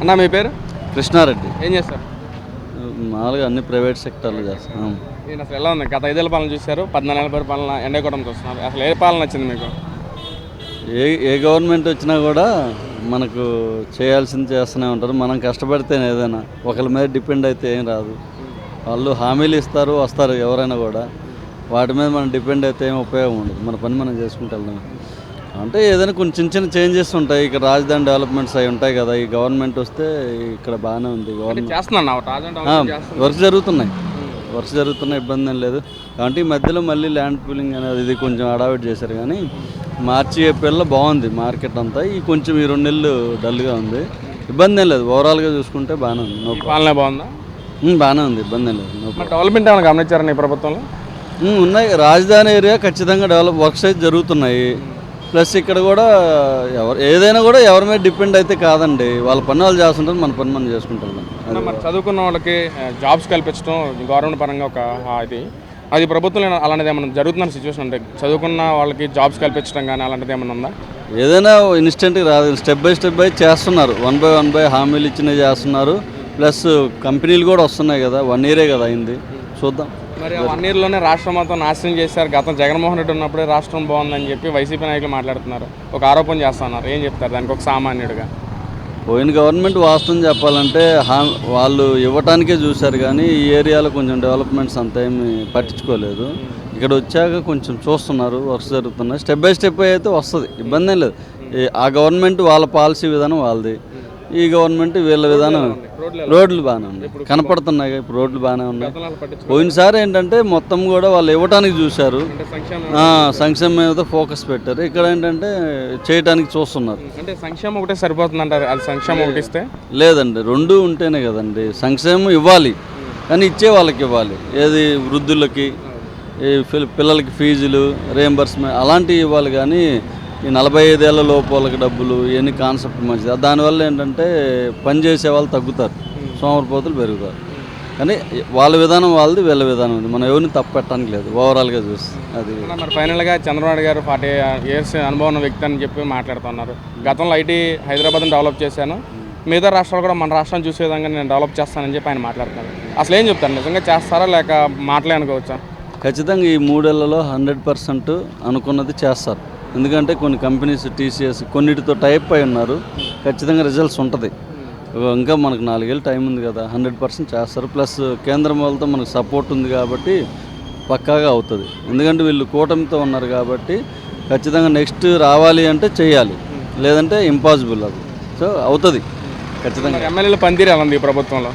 అన్న మీ పేరు? కృష్ణారెడ్డి. ఏం చేస్తారు? మామూలుగా అన్ని ప్రైవేట్ సెక్టర్లు చేస్తాం. నేను అసలు ఎలా ఉంది? గత ఐదేళ్ళ పాలన చూశారు పద్నాలుగు పరిపాలన ఎండకూడడం చూస్తున్నారు అసలు ఏ పాలన వచ్చింది మీకు? ఏ ఏ గవర్నమెంట్ వచ్చినా కూడా మనకు చేయాల్సింది చేస్తూనే ఉంటారు. మనం కష్టపడితే ఏదైనా. ఒకరి మీద డిపెండ్ అయితే ఏం రాదు. వాళ్ళు హామీలు ఇస్తారు వస్తారు ఎవరైనా కూడా. వాటి మీద మనం డిపెండ్ అయితే ఏం ఉపయోగం ఉండదు. మన పని మనం చేసుకుంటూ అంటే ఏదైనా కొన్ని చిన్న చిన్న చేంజెస్ ఉంటాయి. ఇక్కడ రాజధాని డెవలప్మెంట్స్ అవి ఉంటాయి కదా. ఈ గవర్నమెంట్ వస్తే ఇక్కడ బాగానే ఉంది. గవర్నమెంట్ చేస్తున్నాను? వర్క్ జరుగుతున్నాయి. వర్క్స్ జరుగుతున్నాయి ఇబ్బంది ఏం లేదు. కాబట్టి ఈ మధ్యలో మళ్ళీ ల్యాండ్ పూలింగ్ అనేది ఇది కొంచెం అడావిట్ చేశారు కానీ మార్చి ఏప్రిల్లో బాగుంది మార్కెట్ అంతా. ఈ కొంచెం ఈ రెండు నెలలు డల్గా ఉంది. ఇబ్బంది ఏం లేదు. ఓవరాల్గా చూసుకుంటే బాగానే ఉంది. బాగుందా? బాగానే ఉంది. ఇబ్బంది ఏం లేదు. డెవలప్మెంట్ ఏమైనా గమనించారని ఈ ప్రభుత్వంలో? ఉన్నాయి. రాజధాని ఏరియా ఖచ్చితంగా డెవలప్ వర్క్స్ అయితే జరుగుతున్నాయి. ప్లస్ ఇక్కడ కూడా ఎవరు ఏదైనా కూడా ఎవరి మీద డిపెండ్ అయితే కాదండి. వాళ్ళ పని వాళ్ళు చేస్తుంటారు మన పని మనం చేసుకుంటాం. చదువుకున్న వాళ్ళకి జాబ్స్ కల్పించడం గవర్నమెంట్ పరంగా ఒక ఇది. అది ప్రభుత్వంలో అలాంటిది ఏమైనా జరుగుతున్న సిచ్యువేషన్ అంటే చదువుకున్న వాళ్ళకి జాబ్స్ కల్పించడం కానీ అలాంటిది ఏమైనా ఉందా? ఏదైనా ఇన్స్టెంట్గా రాదు. స్టెప్ బై స్టెప్ బై చేస్తున్నారు. వన్ బై వన్ బై హామీలు ఇచ్చినవి చేస్తున్నారు. ప్లస్ కంపెనీలు కూడా వస్తున్నాయి కదా. వన్ ఇయరే కదా అయింది. చూద్దాం. మరి వన్ ఇయర్లోనే రాష్ట్రం మొత్తం నాశనం చేశారు. గతం జగన్మోహన్ రెడ్డి ఉన్నప్పుడే రాష్ట్రం బాగుందని చెప్పి వైసీపీ నాయకులు మాట్లాడుతున్నారు. ఒక ఆరోపణ చేస్తున్నారు ఏం చెప్తారు? దానికి ఒక సామాన్యుడిగా. పోయిన గవర్నమెంట్ వాస్తవం చెప్పాలంటే వాళ్ళు ఇవ్వటానికే చూశారు కానీ ఈ ఏరియాలో కొంచెం డెవలప్మెంట్స్ అంత ఏమి పట్టించుకోలేదు. ఇక్కడ వచ్చాక కొంచెం చూస్తున్నారు. వర్క్స్ జరుగుతున్నాయి. స్టెప్ బై స్టెప్ అయితే వస్తుంది. ఇబ్బంది లేదు. ఆ గవర్నమెంట్ వాళ్ళ పాలసీ విధానం వాళ్ళది. ఈ గవర్నమెంట్ వీళ్ళ విధానం రోడ్లు బాగానే ఉన్నాయి. కనపడుతున్నాయి ఇప్పుడు రోడ్లు బాగానే ఉన్నాయి. పోయినసారి ఏంటంటే మొత్తం కూడా వాళ్ళు ఇవ్వటానికి చూశారు. సంక్షేమ మీద ఫోకస్ పెట్టారు. ఇక్కడ ఏంటంటే చేయటానికి చూస్తున్నారు. అంటే సంక్షేమం ఒకటే సరిపోతుంది అంటారు అది సంక్షేమం ఒకటి ఇస్తే? లేదండి రెండు ఉంటేనే కదండి. సంక్షేమం ఇవ్వాలి. కానీ ఇచ్చే వాళ్ళకి ఇవ్వాలి. ఏది వృద్ధులకి పిల్లలకి ఫీజులు రియంబర్స్మెంట్ అలాంటివి ఇవ్వాలి కానీ ఈ నలభై ఐదేళ్ళ లోపు వాళ్ళకి డబ్బులు ఇవన్నీ కాన్సెప్ట్ మంచిది. దానివల్ల ఏంటంటే పని చేసే వాళ్ళు తగ్గుతారు. సోమరిపోతులు పెరుగుతారు. కానీ వాళ్ళ విధానం వాళ్ళది వీళ్ళ విధానం ఉంది మనం ఎవరిని తప్పు పెట్టడానికి లేదు. ఓవరాల్గా చూసి అది. మరి ఫైనల్గా చంద్రబాబు గారు ఫార్టీ ఇయర్స్ అనుభవం ఉన్న వ్యక్తి అని చెప్పి మాట్లాడుతున్నారు. గతంలో ఐటీ హైదరాబాద్ని డెవలప్ చేశాను. మిగతా రాష్ట్రాలు కూడా మన రాష్ట్రం చూసే విధంగా నేను డెవలప్ చేస్తానని చెప్పి ఆయన మాట్లాడుతున్నారు. అసలు ఏం చెప్తారు? నిజంగా చేస్తారా లేక మాటలే అనుకోవచ్చా? ఖచ్చితంగా ఈ మూడేళ్ళలో హండ్రెడ్ పర్సెంట్ అనుకున్నది చేస్తారు. ఎందుకంటే కొన్ని కంపెనీస్ టీసీఎస్ కొన్నిటితో టైప్ అయి ఉన్నారు. ఖచ్చితంగా రిజల్ట్స్ ఉంటుంది. ఇంకా మనకు నాలుగేళ్ళు టైం ఉంది కదా హండ్రెడ్ పర్సెంట్ చేస్తారు. ప్లస్ కేంద్రం వాళ్ళతో మనకు సపోర్ట్ ఉంది కాబట్టి పక్కాగా అవుతుంది. ఎందుకంటే వీళ్ళు కూటమితో ఉన్నారు కాబట్టి ఖచ్చితంగా నెక్స్ట్ రావాలి అంటే చేయాలి. లేదంటే ఇంపాసిబుల్ అది. సో అవుతుంది. ఖచ్చితంగా. ఎమ్మెల్యేల పనితీరు ఎలా ఉంది ఈ ప్రభుత్వంలో?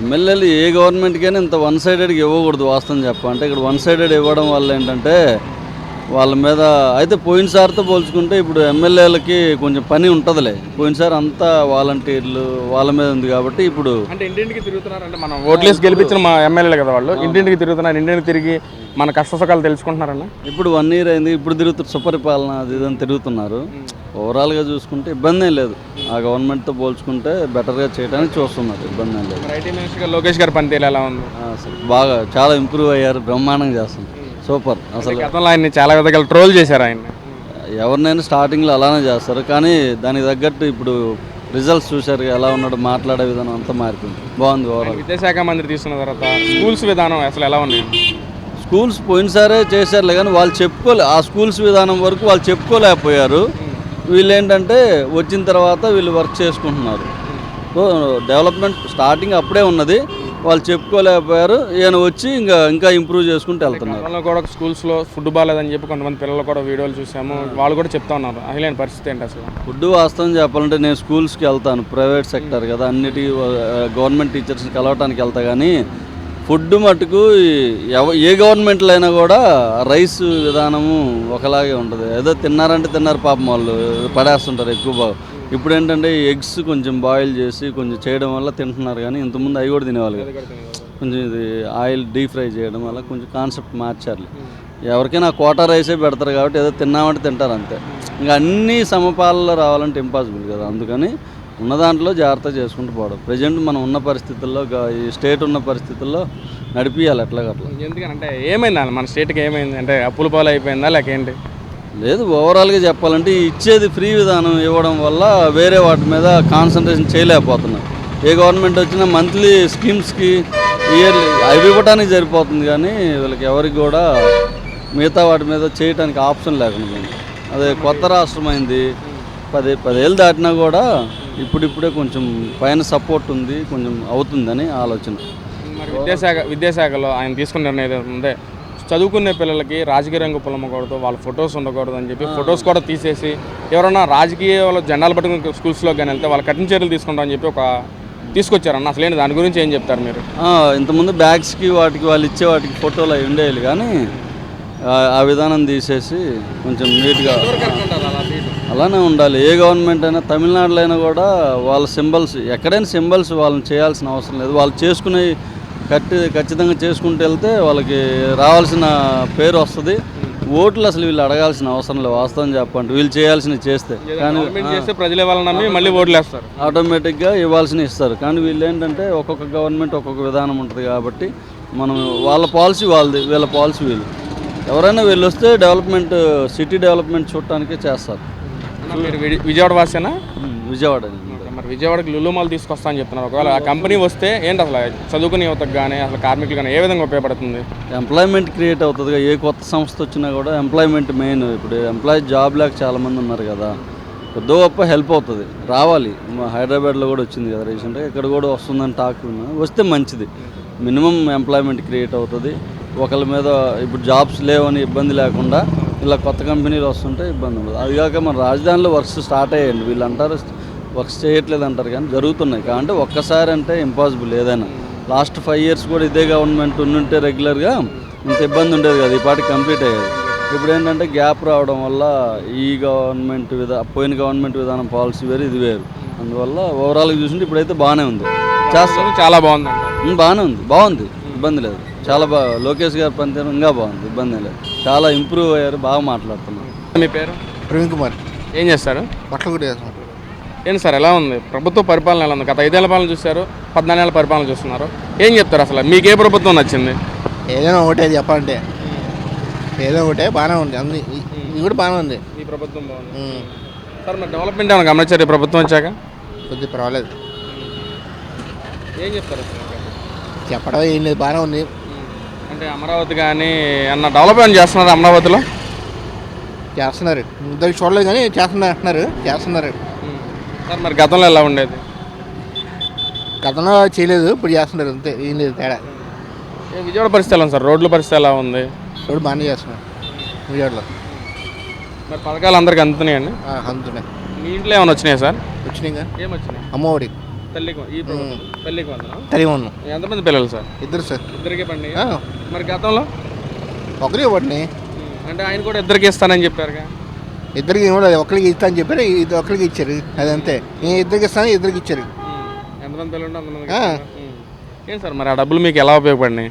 ఎమ్మెల్యేలు ఏ గవర్నమెంట్కైనా ఇంత వన్ సైడెడ్గా ఇవ్వకూడదు వాస్తవం చెప్పాలంటే. ఇక్కడ వన్ సైడెడ్ ఇవ్వడం వల్ల ఏంటంటే వాళ్ళ మీద అయితే పోయినసారితో పోల్చుకుంటే ఇప్పుడు ఎమ్మెల్యేలకి కొంచెం పని ఉంటుందిలే. పోయినసారి అంతా వాలంటీర్లు వాళ్ళ మీద ఉంది కాబట్టి ఇప్పుడు అంటే ఇంటింటికి తిరుగుతున్నారు అంటే మనం ఓట్లేసి గెలిపించిన మా ఎమ్మెల్యేలు కదా వాళ్ళు. ఇంటింటికి తిరుగుతున్నారు ఇంటింటికి తిరిగి మన కష్ట సుఖాలు తెలుసుకుంటున్నారన్న? ఇప్పుడు వన్ ఇయర్ అయింది ఇప్పుడు తిరుగుతున్నారు సుపరిపాలన అది ఇదని తిరుగుతున్నారు. ఓవరాల్గా చూసుకుంటే ఇబ్బంది ఏం లేదు. ఆ గవర్నమెంట్తో పోల్చుకుంటే బెటర్గా చేయడానికి చూస్తున్నారు ఇబ్బంది ఏం లేదు. లోకేష్ గారి పనితీరు ఎలా ఉంది? బాగా చాలా ఇంప్రూవ్ అయ్యారు బ్రహ్మాండంగా చేస్తున్నారు. సూపర్. అసలు గతంలో ఆయన్ని చాలా విధంగా ట్రోల్ చేశారు ఆయన్ని ఎవరినైనా స్టార్టింగ్లో అలానే చేస్తారు కానీ దానికి తగ్గట్టు ఇప్పుడు రిజల్ట్స్ చూశారు ఎలా ఉన్నాడు మాట్లాడే విధానం అంతా మారిపోయింది. బాగుంది ఓవరాల్ విద్యాశాఖ మంత్రి తీసుకున్న తర్వాత స్కూల్స్ విధానం అసలు ఎలా ఉన్నాయి స్కూల్స్ పోయినసారే చేశారులే కానీ వాళ్ళు చెప్పుకోలే ఆ స్కూల్స్ విధానం వరకు వాళ్ళు చెప్పుకోలేకపోయారు. వీళ్ళు ఏంటంటే వచ్చిన తర్వాత వీళ్ళు వర్క్ చేసుకుంటున్నారు. సో డెవలప్మెంట్ స్టార్టింగ్ అప్పుడే ఉన్నది. వాళ్ళు చెప్పుకోలేకపోయారు. ఈయన వచ్చి ఇంకా ఇంకా ఇంప్రూవ్ చేసుకుంటూ వెళ్తున్నారు. గతంలో కూడా స్కూల్స్లో ఫుడ్ బాగాలేదని చెప్పి కొంతమంది పిల్లలు కూడా వీడియోలు చూసాము. వాళ్ళు కూడా చెప్తా ఉన్నారు. అసలు పరిస్థితి ఏంటి అసలు? ఫుడ్ వాస్తవం చెప్పాలంటే నేను స్కూల్స్కి వెళ్తాను. ప్రైవేట్ సెక్టర్ కదా. అన్నిటి గవర్నమెంట్ టీచర్స్ని కలవటానికి వెళ్తా కానీ ఫుడ్ మటుకు ఏ గవర్నమెంట్లో అయినా కూడా రైస్ విధానము ఒకలాగే ఉంటుంది. ఏదో తిన్నారంటే తిన్నారు పాపం వాళ్ళు. పడేస్తుంటారు ఎక్కువ. బాగా ఇప్పుడు ఏంటంటే ఎగ్స్ కొంచెం బాయిల్ చేసి కొంచెం చేయడం వల్ల తింటున్నారు కానీ ఇంతకుముందు అవి కూడా తినేవాళ్ళు కొంచెం ఇది ఆయిల్ డీప్ ఫ్రై చేయడం వల్ల కొంచెం కాన్సెప్ట్ మార్చాలి ఎవరికైనా కోటా రైసే పెడతారు కాబట్టి ఏదో తిన్నామంటే తింటారు అంతే. ఇంకా అన్ని సమపాలలో రావాలంటే ఇంపాసిబుల్ కదా. అందుకని ఉన్న దాంట్లో జాగ్రత్త చేసుకుంటూ పోవడం. ప్రజెంట్ మనం ఉన్న పరిస్థితుల్లో ఈ స్టేట్ ఉన్న పరిస్థితుల్లో నడిపియాలి ఎట్లాగట్లా. ఎందుకంటే ఏమైంది మన స్టేట్కి ఏమైంది? అంటే అప్పుల పాలు అయిపోయిందా లేక ఏంటి? లేదు ఓవరాల్గా చెప్పాలంటే ఇచ్చేది ఫ్రీ విధానం ఇవ్వడం వల్ల వేరే వాటి మీద కాన్సన్ట్రేషన్ చేయలేకపోతున్నారు ఏ గవర్నమెంట్ వచ్చినా మంత్లీ స్కీమ్స్కి ఇయర్లీ అవి ఇవ్వడానికి సరిపోతుంది కానీ వీళ్ళకి ఎవరికి కూడా మిగతా వాటి మీద చేయడానికి ఆప్షన్ లేకుండా అదే కొత్త రాష్ట్రం అయింది పది పదేళ్ళు దాటినా కూడా ఇప్పుడిప్పుడే కొంచెం పైన సపోర్ట్ ఉంది కొంచెం అవుతుందని ఆలోచన. విద్యాశాఖ విద్యాశాఖలో ఆయన తీసుకున్న నిర్ణయం ఉందే? చదువుకునే పిల్లలకి రాజకీయ రంగు పొలమ్మకూడదు వాళ్ళ ఫొటోస్ ఉండకూడదు అని చెప్పి ఫొటోస్ కూడా తీసేసి ఎవరైనా రాజకీయ వాళ్ళ జెండాలు పట్టుకుని స్కూల్స్లో కానీ వెళ్తే వాళ్ళ కఠిన చర్యలు తీసుకుంటామని చెప్పి ఒక తీసుకొచ్చారన్న. అసలు ఏంటి దాని గురించి ఏం చెప్తారు మీరు? ఇంతకుముందు బ్యాగ్స్కి వాటికి వాళ్ళు ఇచ్చే వాటికి ఫోటోలు అవి ఉండేవి కానీ ఆ విధానం తీసేసి కొంచెం నీట్గా అలానే ఉండాలి. ఏ గవర్నమెంట్ అయినా తమిళనాడులో అయినా కూడా వాళ్ళ సింబల్స్ ఎక్కడైనా సింబల్స్ వాళ్ళని చేయాల్సిన అవసరం లేదు. వాళ్ళు చేసుకునే కట్టి ఖచ్చితంగా చేసుకుంటూ వెళ్తే వాళ్ళకి రావాల్సిన పేరు వస్తుంది. ఓట్లు అసలు వీళ్ళు అడగాల్సిన అవసరం లేదు వాస్తవం చెప్పండి. వీళ్ళు చేయాల్సినవి చేస్తే. కానీ చేస్తే ప్రజలే నమ్మి మళ్ళీ ఓట్లు వేస్తారు. ఆటోమేటిక్గా ఇవ్వాల్సిన ఇస్తారు. కానీ వీళ్ళు ఏంటంటే ఒక్కొక్క గవర్నమెంట్ ఒక్కొక్క విధానం ఉంటుంది కాబట్టి మనం వాళ్ళ పాలసీ వాళ్ళది వీళ్ళ పాలసీ వీళ్ళు. ఎవరైనా వీళ్ళు వస్తే డెవలప్మెంట్ సిటీ డెవలప్మెంట్ చూడటానికే చేస్తారు. విజయవాడ వాసేనా? విజయవాడ విజయవాడకి లులు మాల్ తీసుకొస్తా అని చెప్తున్నారు. ఒకవేళ ఆ కంపెనీ వస్తే ఏంటి అసలు చదువుకునే యువతకు కానీ అసలు కార్మికులు కానీ ఏ విధంగా ఉపయోగపడుతుంది? ఎంప్లాయ్మెంట్ క్రియేట్ అవుతుంది ఏ కొత్త సంస్థ వచ్చినా కూడా ఎంప్లాయ్మెంట్ మెయిన్ ఇప్పుడు ఎంప్లాయీ జాబ్ లేక చాలామంది ఉన్నారు కదా. కొద్దో గొప్ప హెల్ప్ అవుతుంది. రావాలి. హైదరాబాద్లో కూడా వచ్చింది కదా రీసెంట్గా ఇక్కడ కూడా వస్తుందని టాక్ వస్తే మంచిది. మినిమం ఎంప్లాయ్మెంట్ క్రియేట్ అవుతుంది. ఒకళ్ళ మీద ఇప్పుడు జాబ్స్ లేవని ఇబ్బంది లేకుండా ఇలా కొత్త కంపెనీలు వస్తుంటే ఇబ్బంది ఉండదు. అది కాక మన రాజధానిలో వర్క్స్ స్టార్ట్ అయ్యండి వీళ్ళు అంటారు వర్క్స్ చేయట్లేదు అంటారు కానీ జరుగుతున్నాయి. అంటే ఒక్కసారి అంటే ఇంపాసిబుల్ ఏదైనా. లాస్ట్ ఫైవ్ ఇయర్స్ కూడా ఇదే గవర్నమెంట్ ఉండుంటే రెగ్యులర్గా ఇంత ఇబ్బంది ఉండేది కదా. ఈ పాటి కంప్లీట్ అయ్యేది. ఇప్పుడు ఏంటంటే గ్యాప్ రావడం వల్ల ఈ గవర్నమెంట్ విధా పోయిన గవర్నమెంట్ విధానం పాలసీ వేరు ఇది వేరు. అందువల్ల ఓవరాల్గా చూస్తుంటే ఇప్పుడైతే బాగానే ఉంది. చేస్తాం చాలా బాగుంది బాగానే ఉంది. బాగుంది. ఇబ్బంది లేదు. చాలా బాగా లోకేష్ గారి పనితీరు ఇంకా బాగుంది. ఇబ్బంది లేదు. చాలా ఇంప్రూవ్ అయ్యారు. బాగా మాట్లాడుతున్నారు. మీ పేరు? ప్రవీణ్ కుమార్. ఏం చేస్తారు? బట్టలు కూడా ఏంటి సార్ ఎలా ఉంది? ప్రభుత్వ పరిపాలన ఎలా ఉంది? గత ఐదేళ్ళ పాలన చూశారు పద్నాలుగేళ్ళ పరిపాలన చూస్తున్నారు. ఏం చెప్తారు అసలు? మీకు ఏ ప్రభుత్వం నచ్చింది? ఏదైనా ఒకటే చెప్పాలంటే. ఏదో ఒకటే బాగానే ఉంది. ఇ- ఇది కూడా బాగానే ఉంది. ఈ ప్రభుత్వం బాగుంది. సార్ మరి డెవలప్మెంట్ ఏమైనా గమనించారు? ఈ ప్రభుత్వం వచ్చాక? కొద్దిగా పర్వాలేదు. ఏం చెప్తారు? చెప్పడం ఏం లేదు బాగానే ఉంది. అంటే అమరావతి కానీ అన్న డెవలప్మెంట్ చేస్తున్నారు అమరావతిలో? చేస్తున్నారు. ఇంతకు చూడలేదు కానీ చేస్తున్నారు అంటున్నారు. చేస్తున్నారు. సార్ మరి గతంలో ఎలా ఉండేది? గతంలో చేయలేదు ఇప్పుడు చేస్తున్నారు అంతే ఏం లేదు తేడా. ఏ విజయవాడ పరిస్థితి ఎలా ఉంది సార్? రోడ్ల పరిస్థితి ఎలా ఉంది? ఇప్పుడు బాగానే చేస్తున్నారు విజయవాడలో. మరి పథకాలు అందరికి అందుతున్నాయండి? ఆ, అందుతున్నాయి. మీ ఇంట్లో ఏమైనా వచ్చినాయి సార్? వచ్చినాయి ఇంకా ఏం వచ్చినాయి? అమ్మఒడి. తల్లికి ఈ ప్రభుత్వం తల్లికి వందనం తల్లి ఉన్నాం ఎంతమంది పిల్లలు సార్? ఇద్దరు సార్. ఇద్దరికి పండి ఆ, మరి గతంలో? ఒకరికి ఒకటిని అంటే ఆయన కూడా ఇద్దరికి ఇస్తానని చెప్పారుగా. ఇద్దరికి కూడా ఒకరికి ఇస్తా అని చెప్పారు ఇది ఒకరికి ఇచ్చారు అదంతే. నేను ఇద్దరికి ఇస్తాను ఇద్దరికి ఇచ్చారు. ఎంతమంది పిల్లలు ఉంటే అంతమందికి ఆ. ఇస్తారా? ఉమ్. ఏం సార్ మరి ఆ డబ్బులు మీకు ఎలా ఉపయోగపడినాయి?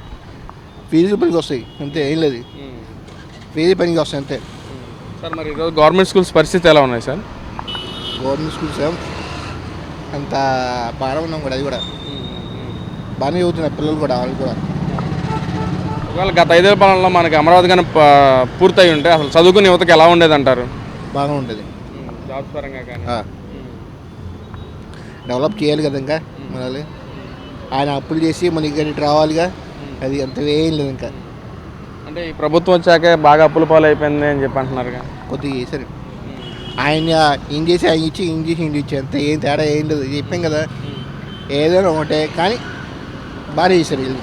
ఫీజు పనికి వస్తాయి అంతే ఏం లేదు. ఫీజు పనికి వస్తాయి అంతే. సార్ మరి ఈరోజు గవర్నమెంట్ స్కూల్స్ పరిస్థితి ఎలా ఉన్నాయి సార్? గవర్నమెంట్ స్కూల్స్ ఏం అంత బాగా ఉన్నాం కూడా అది కూడా. బాగానే చదువుతున్నారు పిల్లలు కూడా వాళ్ళు కూడా. ఒకవేళ గత ఐదేళ్ళ పాలనలో మనకి అమరావతి కానీ పూర్తయి ఉంటే అసలు చదువుకునే యువతకి ఎలా ఉండేది అంటారు బాగా ఉంటుంది జాబ్స్ పరంగా కానీ. ఆ. డెవలప్ చేయాలి కదా ఇంకా మనల్ని. ఆయన అప్పులు చేసి మనకి ఇటు రావాలిగా. అది అంత ఏం లేదు ఇంకా. అంటే ఈ ప్రభుత్వం వచ్చాకే బాగా అప్పుల పాలు అయిపోయింది అని చెప్పి అంటున్నారుగా. కొద్దిగా చేశారు. ఆయన ఏం చేసి ఆయన ఇచ్చి ఏం చేసి ఇంటి ఇచ్చి అంత ఏం తేడా ఏం లేదు. చెప్పాం కదా. ఏదైనా ఒకటే. కానీ బాగా చేశారు వీళ్ళు.